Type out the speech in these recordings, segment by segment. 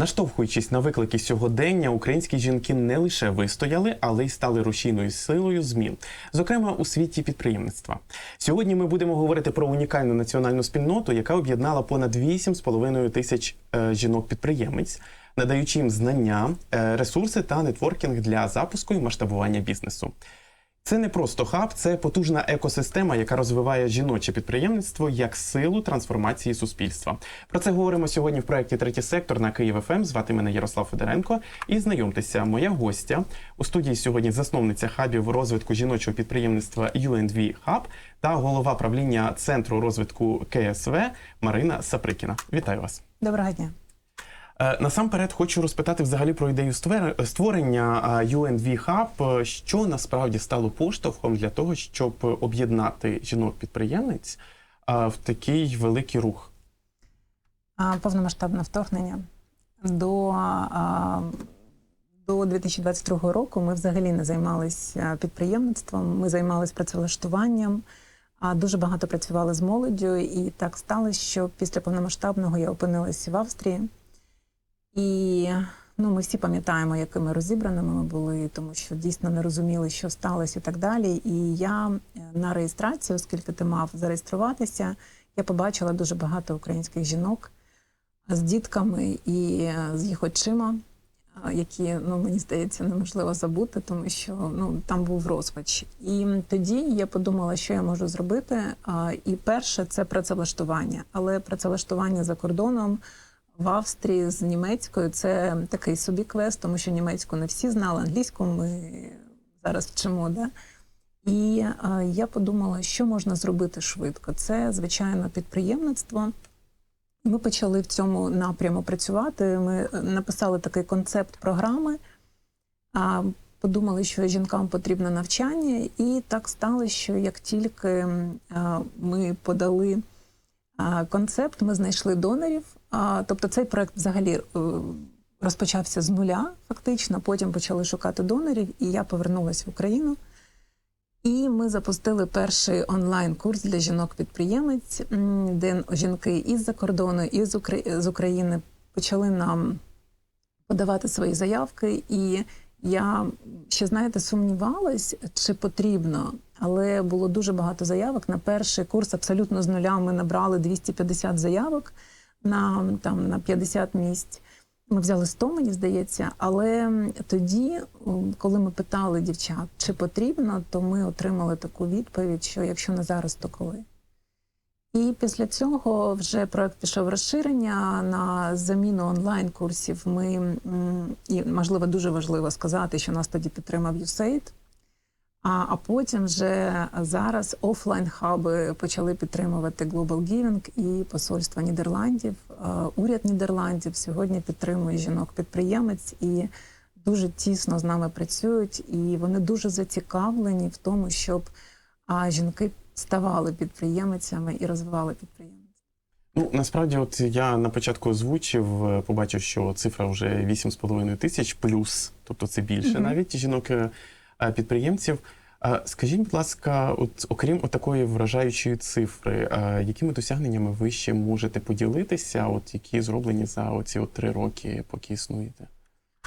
Наштовхуючись на виклики сьогодення, українські жінки не лише вистояли, але й стали рушійною силою змін, зокрема у світі підприємництва. Сьогодні ми будемо говорити про унікальну національну спільноту, яка об'єднала понад 8,5 тисяч е, жінок-підприємець, надаючи їм знання, е, ресурси та нетворкінг для запуску і масштабування бізнесу. Це не просто хаб, це потужна екосистема, яка розвиває жіноче підприємництво як силу трансформації суспільства. Про це говоримо сьогодні в проєкті Третій сектор на Київ ФМ. Звати мене Ярослав Федоренко. І знайомтеся, моя гостя у студії сьогодні засновниця хабів розвитку жіночого підприємництва UNV Hub та голова правління центру розвитку КСВ Марина Саприкіна. Вітаю вас. Доброго дня. Е, Насамперед хочу розпитати взагалі про ідею створення а, UNV Hub. Е, Що насправді стало поштовхом для того, щоб об'єднати жінок-підприємниць в такий великий рух? Повномасштабне вторгнення до, до 2022 року ми взагалі не займалися підприємництвом, ми займалися працевлаштуванням, а дуже багато працювали з молоддю, і так сталося, що після повномасштабного я опинилася в Австрії. І ну, ми всі пам'ятаємо, якими розібраними ми були, тому що дійсно не розуміли, що сталося і так далі. І я е, на реєстрацію, оскільки ти мав зареєструватися, я побачила дуже багато українських жінок з дітками і е, з їх очима, е, які ну мені здається неможливо забути, тому що ну там був розпач. І тоді я подумала, що я можу зробити. І перше це працевлаштування, але працевлаштування за кордоном. В Австрії з німецькою це такий собі квест, тому що німецьку не всі знали, англійську ми зараз вчимо. Да? І е, я подумала, що можна зробити швидко. Це звичайно підприємництво. Ми почали в цьому напряму працювати. Ми е, написали такий концепт програми. А подумали, що жінкам потрібно навчання, і так сталося, що як тільки ми подали концепт, ми знайшли донорів. А, Тобто цей проект взагалі е, розпочався з нуля, фактично. Потім почали шукати донорів, і я повернулася в Україну. І ми запустили перший онлайн-курс для жінок-підприємець, де жінки із-за кордону, і з України почали нам подавати свої заявки. І я ще знаєте сумнівалась, чи потрібно, але було дуже багато заявок. На перший курс абсолютно з нуля ми набрали 250 заявок на там на 50 місць. Ми взяли 100, мені здається, але тоді, коли ми питали дівчат, чи потрібно, то ми отримали таку відповідь, що якщо не зараз, то коли. І після цього вже проект пішов розширення на заміну онлайн-курсів. Ми і можливо дуже важливо сказати, що нас тоді підтримав USAID. А, а потім вже зараз офлайн-хаби почали підтримувати Global Giving і посольство Нідерландів. Уряд Нідерландів сьогодні підтримує жінок-підприємець і дуже тісно з нами працюють. І вони дуже зацікавлені в тому, щоб жінки ставали підприємицями і розвивали підприємництво. Ну насправді, от я на початку озвучив, е, побачив, що цифра вже 8,5 тисяч плюс, тобто це більше Мгм. навіть жінок е, підприємців. Е, Скажіть, будь ласка, от окрім такої вражаючої цифри, е, якими досягненнями ви ще можете поділитися, от які зроблені за оці от три роки, поки існуєте?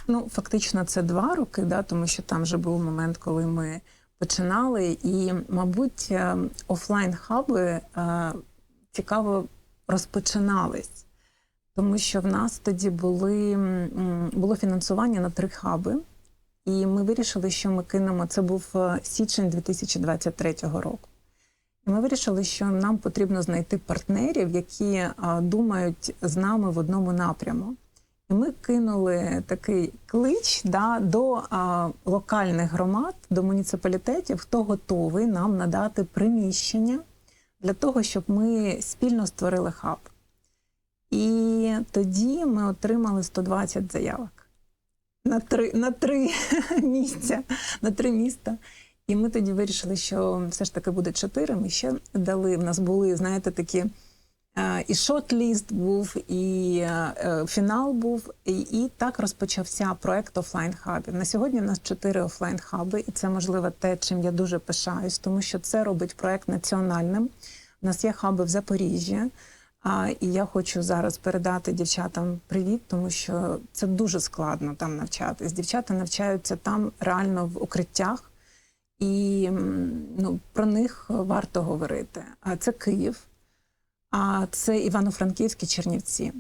Ну, фактично, це два роки, да, тому що там вже був момент, коли ми починали, і, мабуть, е, офлайн-хаби е, цікаво розпочинались, тому що в нас тоді були, було фінансування на три хаби, і ми вирішили, що ми кинемо. Це був е, січень 2023 року. І ми вирішили, що нам потрібно знайти партнерів, які е, думають з нами в одному напряму. І ми кинули такий клич да, до а, локальних громад, до муніципалітетів, хто готовий нам надати приміщення для того, щоб ми спільно створили хаб. І тоді ми отримали 120 заявок на три, на три місця, на три міста. І ми тоді вирішили, що все ж таки буде чотири. Ми ще дали. В нас були, знаєте, такі Е, І шот-ліст був, і е, е, фінал був, і, і так розпочався проект офлайн хабів. На сьогодні в нас чотири офлайн хаби, і це можливо те, чим я дуже пишаюсь, тому що це робить проект національним. У нас є хаби в Запоріжжі, А, і я хочу зараз передати дівчатам привіт, тому що це дуже складно там навчатись. Дівчата навчаються там реально в укриттях, і ну, про них варто говорити. А це Київ, а це Івано-Франківські Чернівці.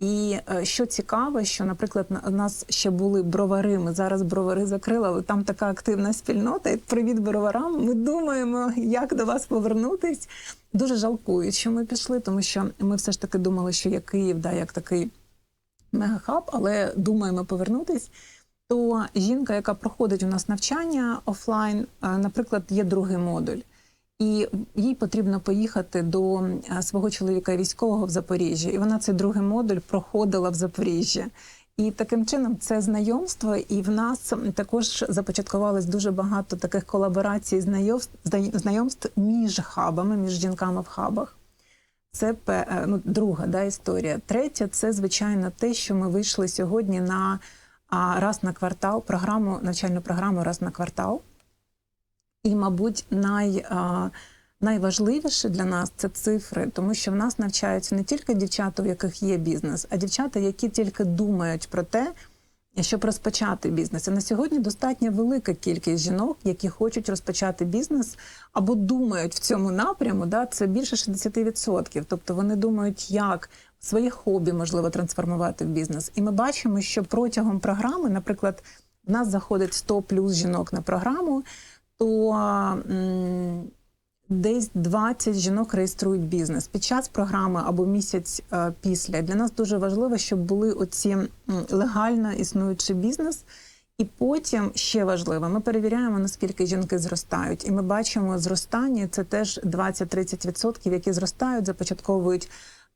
І е, що цікаво, що, наприклад, на- у нас ще були бровари. Ми зараз бровари закрили, але там така активна спільнота. Привіт броварам. Ми думаємо, як до вас повернутись. Дуже жалкую, що ми пішли, тому що ми все ж таки думали, що є Київ, да, як такий мегахаб, але думаємо повернутись. То жінка, яка проходить у нас навчання офлайн, е, наприклад, є другий модуль. І їй потрібно поїхати до е, свого чоловіка військового в Запоріжжі. І вона цей другий модуль проходила в Запоріжжі. І таким чином це знайомство, і в нас також започаткувалось дуже багато таких колаборацій, знайомств, знайомств між хабами, між жінками в хабах. Це е, ну, друга да, історія. Третя це звичайно те, що ми вийшли сьогодні на раз на квартал, програму, навчальну програму раз на квартал. І, мабуть, най, найважливіше для нас це цифри, тому що в нас навчаються не тільки дівчата, у яких є бізнес, а дівчата, які тільки думають про те, щоб розпочати бізнес. І на сьогодні достатньо велика кількість жінок, які хочуть розпочати бізнес або думають в цьому напряму. Да, це більше 60%. Тобто вони думають, як своє хобі можливо трансформувати в бізнес. І ми бачимо, що протягом програми, наприклад, в нас заходить 100 плюс жінок на програму, то десь 20 жінок реєструють бізнес під час програми або місяць е, після. Для нас дуже важливо, щоб були оці легально існуючий бізнес. І потім ще важливо, ми перевіряємо, наскільки жінки зростають. І ми бачимо зростання, це теж 20-30%, які зростають, започатковують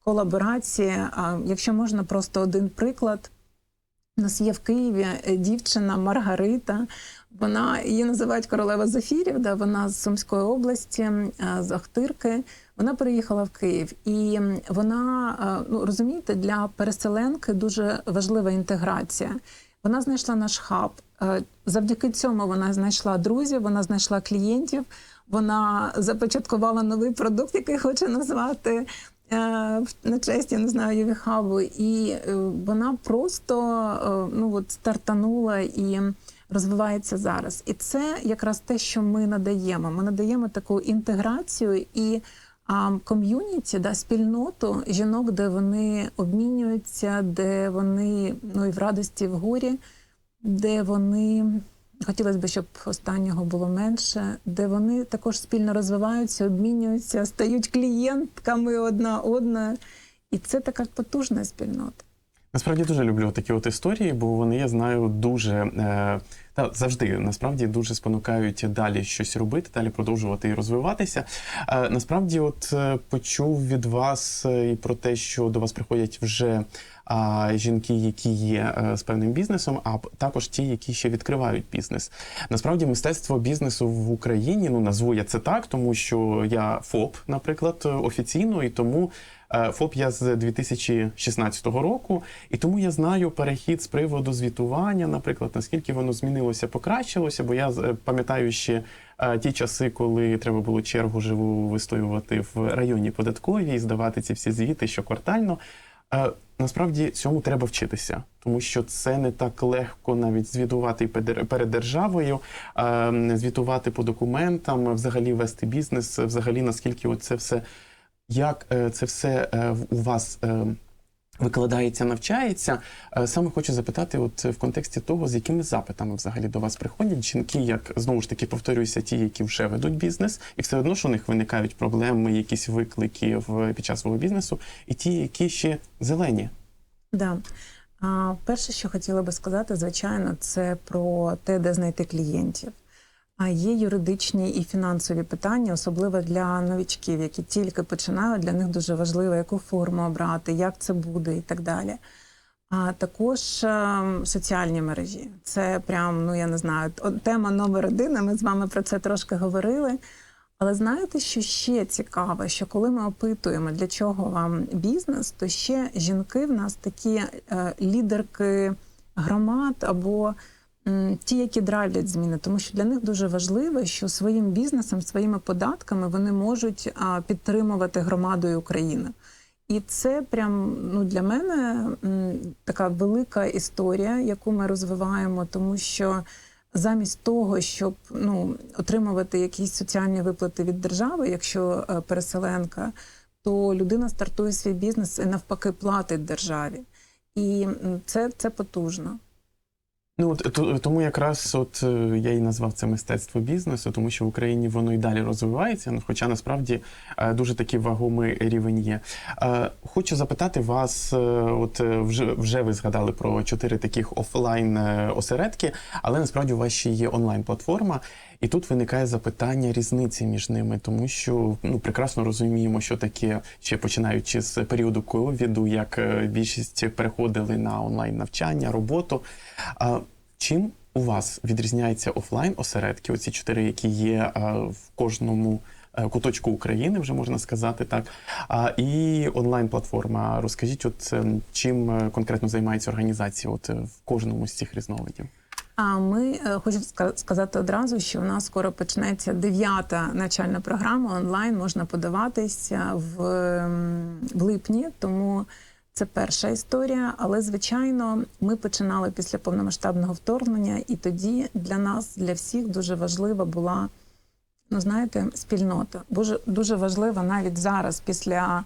колаборації. Якщо можна, просто один приклад. У нас є в Києві е, дівчина Маргарита. Вона її називають королева Зефірів. Да, вона з Сумської області, з Ахтирки. Вона переїхала в Київ, і вона ну розумієте, для переселенки дуже важлива інтеграція. Вона знайшла наш хаб. Е, Завдяки цьому вона знайшла друзів, вона знайшла клієнтів. Вона започаткувала новий продукт, який хоче назвати е, на честь, я не знаю, Ювіхабу. І е, вона просто ну, от, стартанула і розвивається зараз. І це якраз те, що ми надаємо. Ми надаємо таку інтеграцію і ком'юніті, да, спільноту жінок, де вони обмінюються, де вони ну, і в радості, і в горі, де вони. Хотілося б, щоб останнього було менше, де вони також спільно розвиваються, обмінюються, стають клієнтками одна одна. І це така потужна спільнота. Насправді дуже люблю такі от історії, бо вони, я знаю, дуже е, та завжди насправді дуже спонукають далі щось робити, далі продовжувати і розвиватися. Е, насправді, от е, почув від вас і про те, що до вас приходять вже а, жінки, які є з певним бізнесом, а також ті, які ще відкривають бізнес. Насправді, мистецтво бізнесу в Україні, ну назву я це так, тому що я ФОП, наприклад, офіційно, і тому. Е, ФОП я з 2016 року, і тому я знаю перехід з приводу звітування, наприклад, наскільки воно змінилося, покращилося, бо я е, пам'ятаю ще е, ті часи, коли треба було чергу живу вистоювати в районній податковій здавати ці всі звіти щоквартально. Насправді цьому треба вчитися, тому що це не так легко навіть звітувати перед- державою, е, звітувати по документам, взагалі вести бізнес, взагалі наскільки це все як е, це все е, у вас е, викладається, навчається. Саме хочу запитати, от в контексті того, з якими запитами взагалі до вас приходять жінки, як знову ж таки повторююся, ті, які вже ведуть бізнес, і все одно ж у них виникають проблеми, якісь виклики в під час свого бізнесу, і ті, які ще зелені. Да. А, перше, що хотіла би сказати, звичайно, це про те, де знайти клієнтів. А є юридичні і фінансові питання, особливо для новічків, які тільки починають. Для них дуже важливо, яку форму обрати, як це буде і так далі. А також е, соціальні мережі. Це прям, ну я не знаю, тема номер один. Ми з вами про це трошки говорили. Але знаєте, що ще цікаво, що коли ми опитуємо, для чого вам бізнес, то ще жінки в нас такі е, лідерки громад або ті, які драйвлять зміни, тому що для них дуже важливо, що своїм бізнесом, своїми податками вони можуть підтримувати громаду і Україну. І це прям ну, для мене така велика історія, яку ми розвиваємо, тому що замість того, щоб ну, отримувати якісь соціальні виплати від держави, якщо е, переселенка, то людина стартує свій бізнес і навпаки платить державі. І це, це потужно. Ну от тому якраз от е, я і назвав це мистецтво бізнесу, тому що в Україні воно і далі розвивається. Ну, хоча насправді е, дуже такий вагомий рівень є. Е, Хочу запитати вас, от вже вже ви згадали про чотири таких офлайн осередки, але насправді у вас ще є онлайн платформа, і тут виникає запитання різниці між ними, тому що ну прекрасно розуміємо, що таке ще починаючи з періоду ковіду, як е, більшість переходили на онлайн навчання, роботу. А чим у вас відрізняються офлайн осередки? Оці чотири, які є в кожному е, куточку України, вже можна сказати так. А і онлайн платформа. Розкажіть, от ем, чим е, конкретно займається організація? От е, в кожному з цих різновидів? А ми е, хочу сказати одразу, що у нас скоро почнеться дев'ята навчальна програма онлайн. Можна подаватися в, ем, в липні, тому це перша історія. Але звичайно, ми починали після повномасштабного вторгнення, і тоді для нас, для всіх, дуже важлива була. Ну, знаєте, спільнота. Дуже, дуже важлива навіть зараз, після,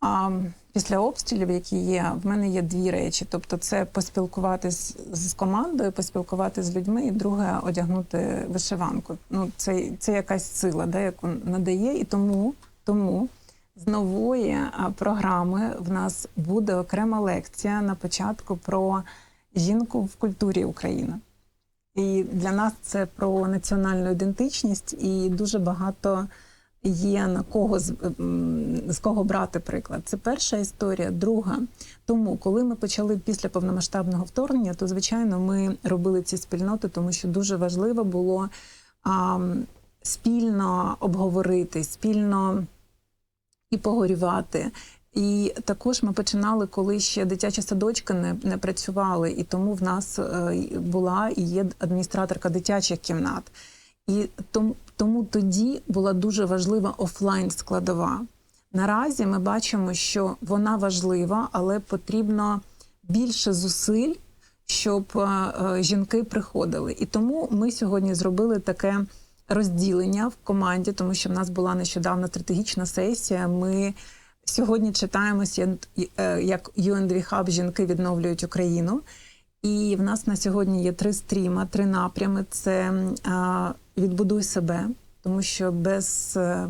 а, після обстрілів, які є, в мене є дві речі. Тобто, це поспілкуватись з командою, поспілкуватися з людьми, і друге одягнути вишиванку. Ну, це, це якась сила, да, яку надає. І тому, тому з нової програми в нас буде окрема лекція на початку про жінку в культурі України. І для нас це про національну ідентичність, і дуже багато є на кого з, кого брати приклад. Це перша історія. Друга, тому коли ми почали після повномасштабного вторгнення, то звичайно ми робили ці спільноти, тому що дуже важливо було а, спільно обговорити, спільно і погорювати. І також ми починали, коли ще дитячі садочки не, не працювали, і тому в нас е, була і є адміністраторка дитячих кімнат. І тому, тому тоді була дуже важлива офлайн складова. Наразі ми бачимо, що вона важлива, але потрібно більше зусиль, щоб е, е, жінки приходили. І тому ми сьогодні зробили таке розділення в команді, тому що в нас була нещодавно стратегічна сесія. Ми сьогодні читаємося, е, як UNDV Hub «Жінки відновлюють Україну. І в нас на сьогодні є три стріма, три напрями: це відбудуй себе, тому що без е,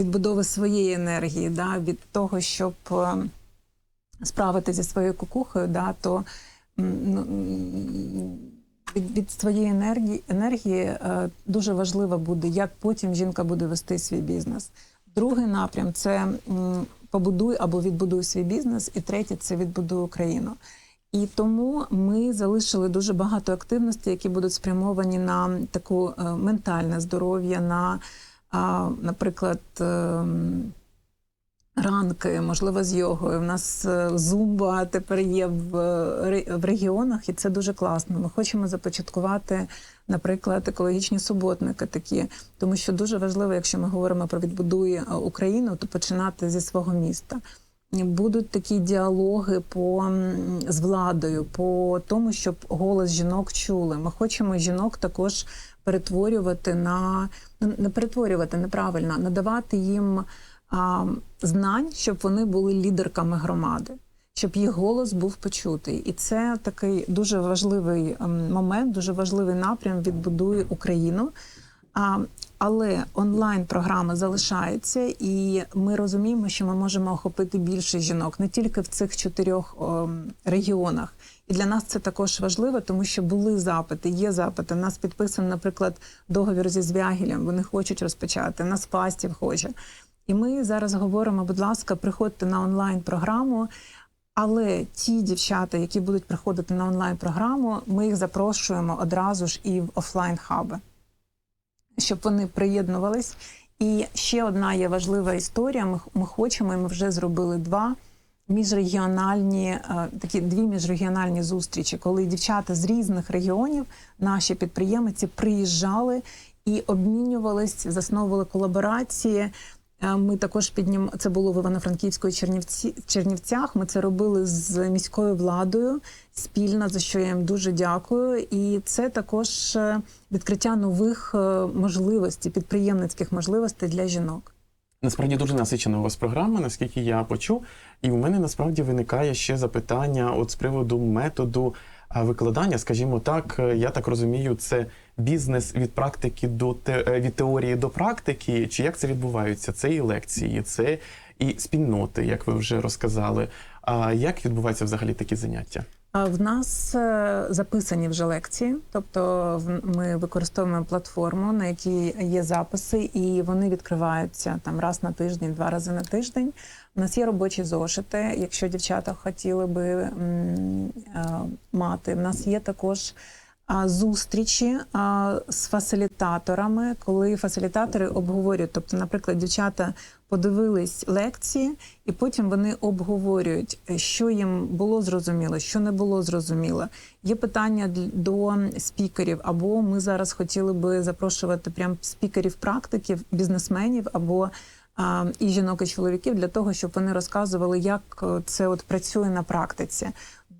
відбудови своєї енергії, да, від того, щоб е, справитися зі своєю кукухою, да, то ну, від, від своєї енергії, енергії е, дуже важливо буде, як потім жінка буде вести свій бізнес. Другий напрям це побудуй або відбудуй свій бізнес, і третє це відбудуй Україну. І тому ми залишили дуже багато активностей, які будуть спрямовані на таку е, ментальне здоров'я, на, наприклад, ем, ранки, можливо, з йогою. У нас е, зумба тепер є в, е, ре- в регіонах, і це дуже класно. Ми хочемо започаткувати, наприклад, екологічні суботники такі, тому що дуже важливо, якщо ми говоримо про відбудуй е, Україну, то починати зі свого міста. Будуть такі діалоги по з владою, по тому, щоб голос жінок чули. Ми хочемо жінок також перетворювати на ну, не перетворювати неправильно, надавати їм а, знань, щоб вони були лідерками громади, щоб їх голос був почутий. І це такий дуже важливий момент, дуже важливий напрям відбудує Україну. А, але онлайн програма залишається, і ми розуміємо, що ми можемо охопити більше жінок не тільки в цих чотирьох ем, регіонах. І для нас це також важливо, тому що були запити, є запити. У нас підписаний, наприклад, договір зі Звягілем. Вони хочуть розпочати, нас пастів хоче. І ми зараз говоримо, будь ласка, приходьте на онлайн програму. Але ті дівчата, які будуть приходити на онлайн програму, ми їх запрошуємо одразу ж і в офлайн хаби щоб вони приєднувались. І ще одна є важлива історія. Ми, ми хочемо, і ми вже зробили два міжрегіональні, е, такі дві міжрегіональні зустрічі, коли дівчата з різних регіонів, наші підприємці, приїжджали і обмінювались, засновували колаборації. Е, Ми також піднім... це було в Івано-Франківську і Чернівці... Чернівцях. Ми це робили з міською владою спільно, за що я їм дуже дякую. І це також е, відкриття нових е, можливостей, підприємницьких можливостей для жінок. Насправді дуже насичена у вас програма, наскільки я почув. І у мене насправді виникає ще запитання от з приводу методу викладання. Скажімо так, е, я так розумію, це бізнес від практики до те, е, від теорії до практики. Чи як це відбувається? Це і лекції, це і спільноти, як ви вже розказали. А як відбуваються взагалі такі заняття? В нас е, записані вже лекції, тобто ми використовуємо платформу, на якій є записи, і вони відкриваються там раз на тиждень, два рази на тиждень. У нас є робочі зошити, якщо дівчата хотіли би е, мати. В нас є також зустрічі з фасилітаторами, коли фасилітатори обговорюють. Тобто, наприклад, дівчата подивились лекції, і потім вони обговорюють, що їм було зрозуміло, що не було зрозуміло. Є питання до спікерів, або ми зараз хотіли би запрошувати прям спікерів, практиків, бізнесменів або і жінок, і чоловіків для того, щоб вони розказували, як е, це от працює на практиці.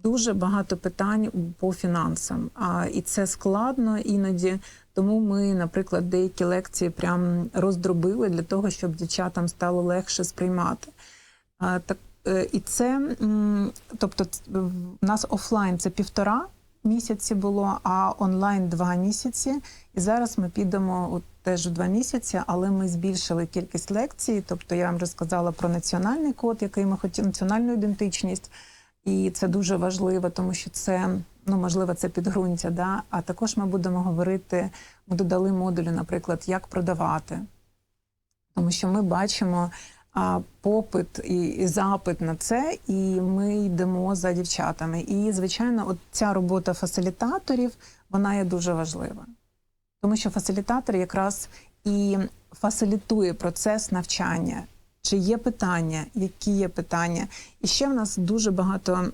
Дуже багато питань по фінансам, а і це складно іноді. Тому ми, наприклад, деякі лекції прям роздробили для того, щоб дівчатам стало легше сприймати. Так, е, і це, тобто, в нас офлайн це півтора місяці було, а онлайн два місяці. І зараз ми підемо от теж два місяці, але ми збільшили кількість лекцій. Тобто я вам розказала про національний код, який ми хотіли, національну ідентичність. І це дуже важливо, тому що це ну можливо це підґрунтя. Да? А також ми будемо говорити. Ми додали модулі, наприклад, як продавати, тому що ми бачимо попит і, і запит на це, і ми йдемо за дівчатами. І звичайно, от ця робота фасилітаторів вона є дуже важлива, тому що фасилітатор якраз і фасилітує процес навчання. Чи є питання, які є питання? І ще в нас дуже багато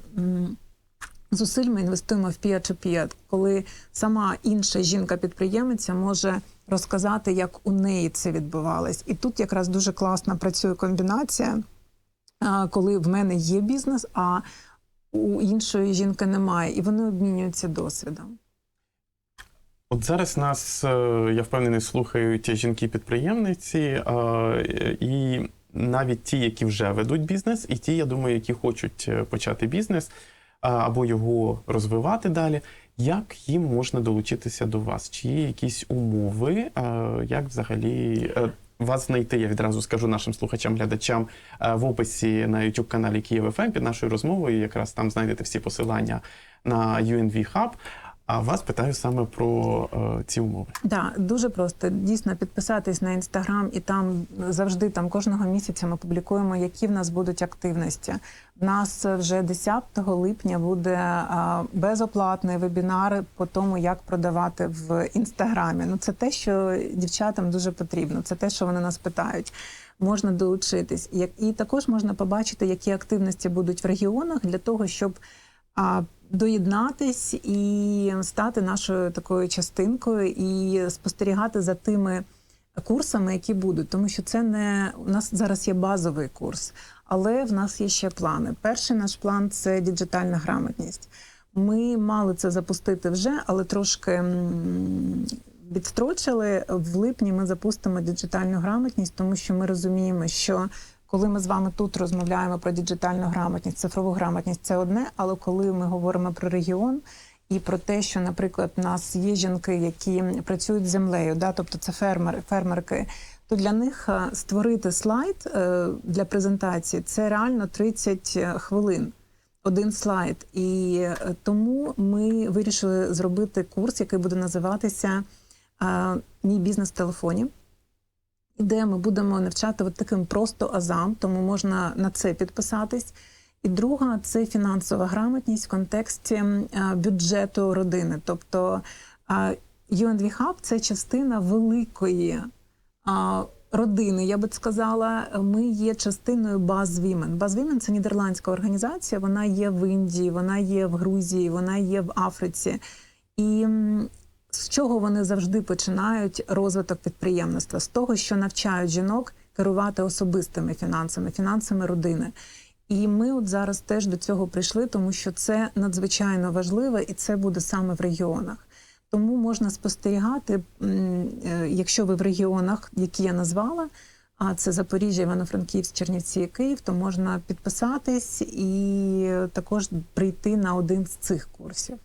зусиль ми інвестуємо в peer-to-peer, коли сама інша жінка-підприємиця може розказати, як у неї це відбувалось. І тут якраз дуже класно працює комбінація, коли в мене є бізнес, а у іншої жінки немає, і вони обмінюються досвідом. От зараз нас, е, я впевнений, слухають жінки-підприємниці, е, і навіть ті, які вже ведуть бізнес, і ті, я думаю, які хочуть е, почати бізнес або його розвивати далі. Як їм можна долучитися до вас? Чи є якісь умови? Е, Як взагалі е, вас знайти? Я відразу скажу нашим слухачам, глядачам е, в описі на youtube каналі Київ ФМ під нашою розмовою. Якраз там знайдете всі посилання на UNV Hub. А вас питаю саме про е, ці умови. Да, дуже просто дійсно підписатись на інстаграм, і там завжди там кожного місяця ми публікуємо, які в нас будуть активності. У нас вже 10 липня буде а, безоплатний вебінар по тому, як продавати в інстаграмі. Ну це те, що дівчатам дуже потрібно. Це те, що вони нас питають. Можна долучитись, Як- і також можна побачити, які активності будуть в регіонах для того, щоб доєднатись і стати нашою такою частинкою і спостерігати за тими курсами, які будуть, тому що це не у нас зараз є базовий курс, але в нас є ще плани. Перший наш план це діджитальна грамотність. Ми мали це запустити вже, але трошки відстрочили. В липні ми запустимо діджитальну грамотність, тому що ми розуміємо, що коли ми з вами тут розмовляємо про діджитальну грамотність, цифрову грамотність це одне, але коли ми говоримо про регіон і про те, що, наприклад, у нас є жінки, які працюють з землею, да, тобто це фермери, фермерки, то для них е, створити слайд е, для презентації це реально 30 хвилин. Один слайд, і е, тому ми вирішили зробити курс, який буде називатися е, Мій бізнес в телефоні де ми будемо навчати от таким просто азам, тому можна на це підписатись. І друга це фінансова грамотність в контексті бюджету родини. Тобто UNV Hub – це частина великої родини. Я би сказала, ми є частиною BuzzWomen. BuzzWomen – це нідерландська організація. Вона є в Індії, вона є в Грузії, вона є в Африці. І з чого вони завжди починають розвиток підприємництва? З того, що навчають жінок керувати особистими фінансами, фінансами родини. І ми от зараз теж до цього прийшли, тому що це надзвичайно важливо, і це буде саме в регіонах. Тому можна спостерігати, е, якщо ви в регіонах, які я назвала, а це Запоріжжя, Івано-Франківськ, Чернівці Київ, то можна підписатись і також прийти на один з цих курсів.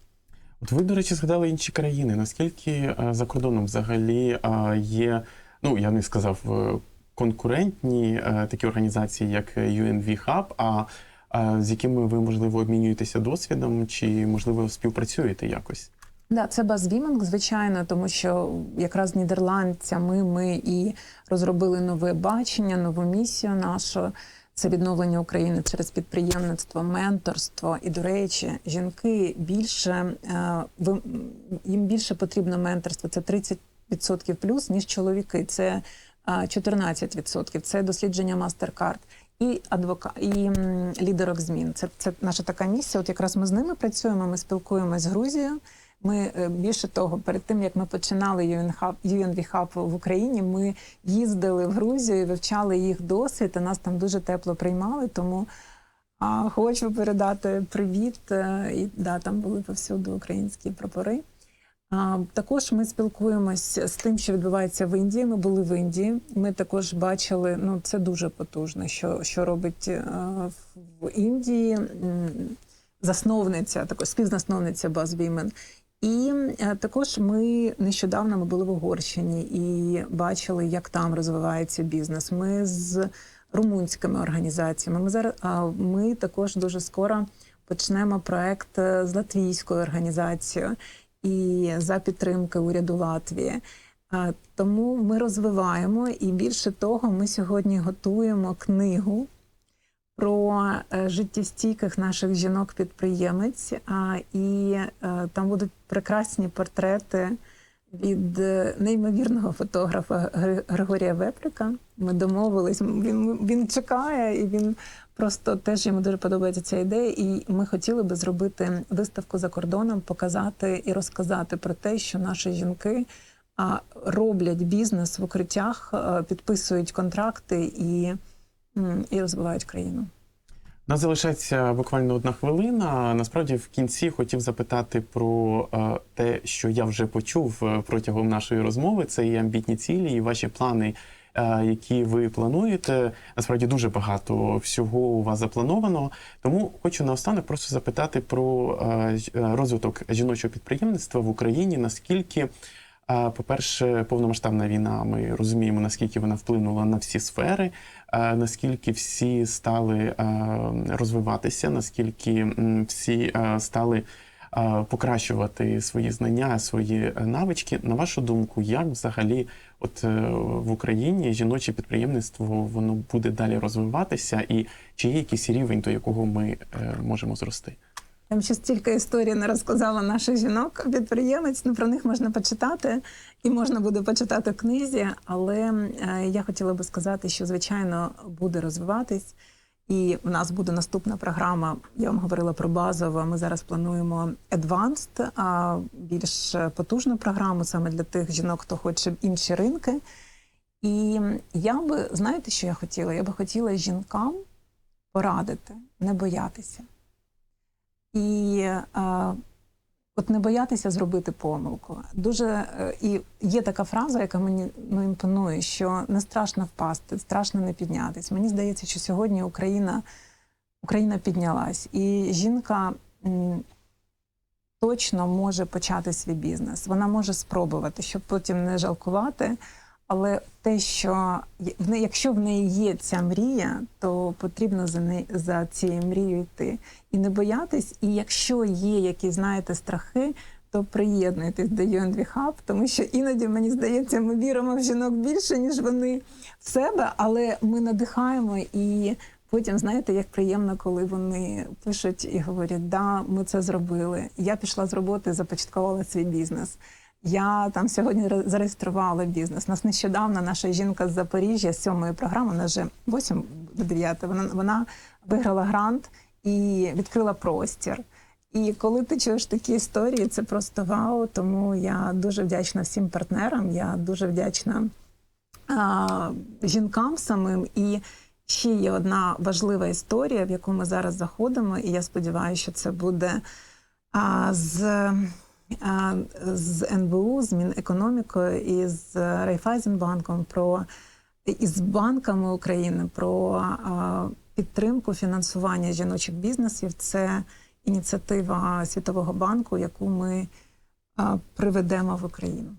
От ви, до речі, згадали інші країни. Наскільки е, за кордоном взагалі е, є, ну я не сказав, е, конкурентні такі організації, як UNV Hub, а з якими ви, можливо, обмінюєтеся досвідом, чи, можливо, співпрацюєте якось? Да, це Базвімінг, звичайно, тому що якраз нідерландцями ми і розробили нове бачення, нову місію нашу. Це відновлення України через підприємництво, менторство. І, до речі, жінки більше е, їм більше потрібно менторство. Це 30% плюс, ніж чоловіки. Це е, 14%. Це дослідження MasterCard. І адвока і лідерок змін. Це, це наша така місія. От якраз ми з ними працюємо. Ми спілкуємося з Грузією. Ми е, більше того, перед тим як ми починали UN UNV Hub в Україні, ми їздили в Грузію, вивчали їх досвід. І нас там дуже тепло приймали. Тому а, хочу передати привіт. е, І да, там були повсюди українські прапори. А, також ми спілкуємось з тим, що відбувається в Індії. Ми були в Індії. Ми також бачили, ну це дуже потужно, що, що робить е, в Індії засновниця, також співзасновниця Buzz Women. І е, також ми нещодавно ми були в Угорщині і бачили, як там розвивається бізнес. Ми з румунськими організаціями. Ми зараз ми також дуже скоро почнемо проект е, з латвійською організацією і за підтримки уряду Латвії. Тому ми розвиваємо і більше того, ми сьогодні готуємо книгу про е, життєстійких наших жінок-підприємець. І е, там будуть прекрасні портрети від е, неймовірного фотографа Гри- Григорія Веприка. Ми домовились. Він, він чекає, і він просто теж йому дуже подобається ця ідея. І ми хотіли би зробити виставку за кордоном, показати і розказати про те, що наші жінки. Роблять бізнес в укриттях, підписують контракти і, і розвивають країну. У нас залишається буквально одна хвилина. Насправді, в кінці хотів запитати про е, те, що я вже почув е, протягом нашої розмови. Це і амбітні цілі, і ваші плани, е, які ви плануєте. Насправді дуже багато всього у вас заплановано. Тому хочу наостанок просто запитати про розвиток жіночого підприємництва в Україні. Наскільки По-перше, повномасштабна війна, ми розуміємо, наскільки вона вплинула на всі сфери, наскільки всі стали розвиватися, наскільки всі стали покращувати свої знання, свої е, навички. На вашу думку, як взагалі от е, в Україні жіноче підприємництво воно буде далі розвиватися, і чи є якийсь рівень, до якого ми е, можемо зрости? Там ще стільки історій не розказала наших жінок підприємець. Ну про них можна почитати, і можна буде почитати в книзі. Але е, я хотіла би сказати, що звичайно буде розвиватись. І в нас буде наступна програма. Я вам говорила про базову. Ми зараз плануємо Advanced, а більш потужну програму саме для тих жінок, хто хоче інші ринки. І я би, знаєте, що я хотіла? Я би хотіла жінкам порадити, не боятися. І е, от не боятися зробити помилку. Дуже е, і є така фраза, яка мені ну, імпонує, що не страшно впасти, страшно не піднятись. Мені здається, що сьогодні Україна, Україна піднялась, і жінка точно може почати свій бізнес. Вона може спробувати, щоб потім не жалкувати. Але те, що якщо в неї є ця мрія, то потрібно за неї за цією мрією йти і не боятись. І якщо є якісь, знаєте, страхи, то приєднуйтесь до UNV Hub, тому що іноді мені здається, ми віримо в жінок більше, ніж вони в себе, але ми надихаємо і. Потім, знаєте, як приємно, коли вони пишуть і говорять, да, ми це зробили. Я пішла з роботи, започаткувала свій бізнес. Я там сьогодні ре- зареєструвала бізнес. Нас нещодавно наша жінка з Запоріжжя з сьомої програми, вона вже 8 до 9, вона, вона виграла грант і відкрила простір. І коли ти чуєш такі історії, це просто вау. Тому я дуже вдячна всім партнерам. Я дуже вдячна а, жінкам самим. І ще є одна важлива історія, в яку ми зараз заходимо, і я сподіваюся, що це буде а, з, з НБУ, з Мінекономікою і з Райфайзенбанком про і з банками України про підтримку фінансування жіночих бізнесів. Це ініціатива Світового банку, яку ми приведемо в Україну.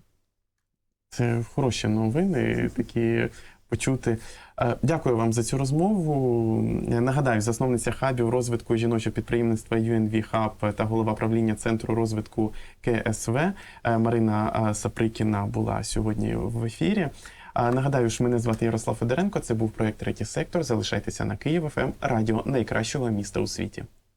Це хороші новини, такі почути. Е, Дякую вам за цю розмову. Я Нагадаю, засновниця хабів розвитку жіночого підприємництва UNV Hub та голова правління центру розвитку КСВ е, Марина е, Саприкіна була сьогодні в ефірі. Нагадаю, що мене звати Ярослав Федоренко. Це був проект Третій сектор. Залишайтеся на Київ ФМ, радіо найкращого міста у світі.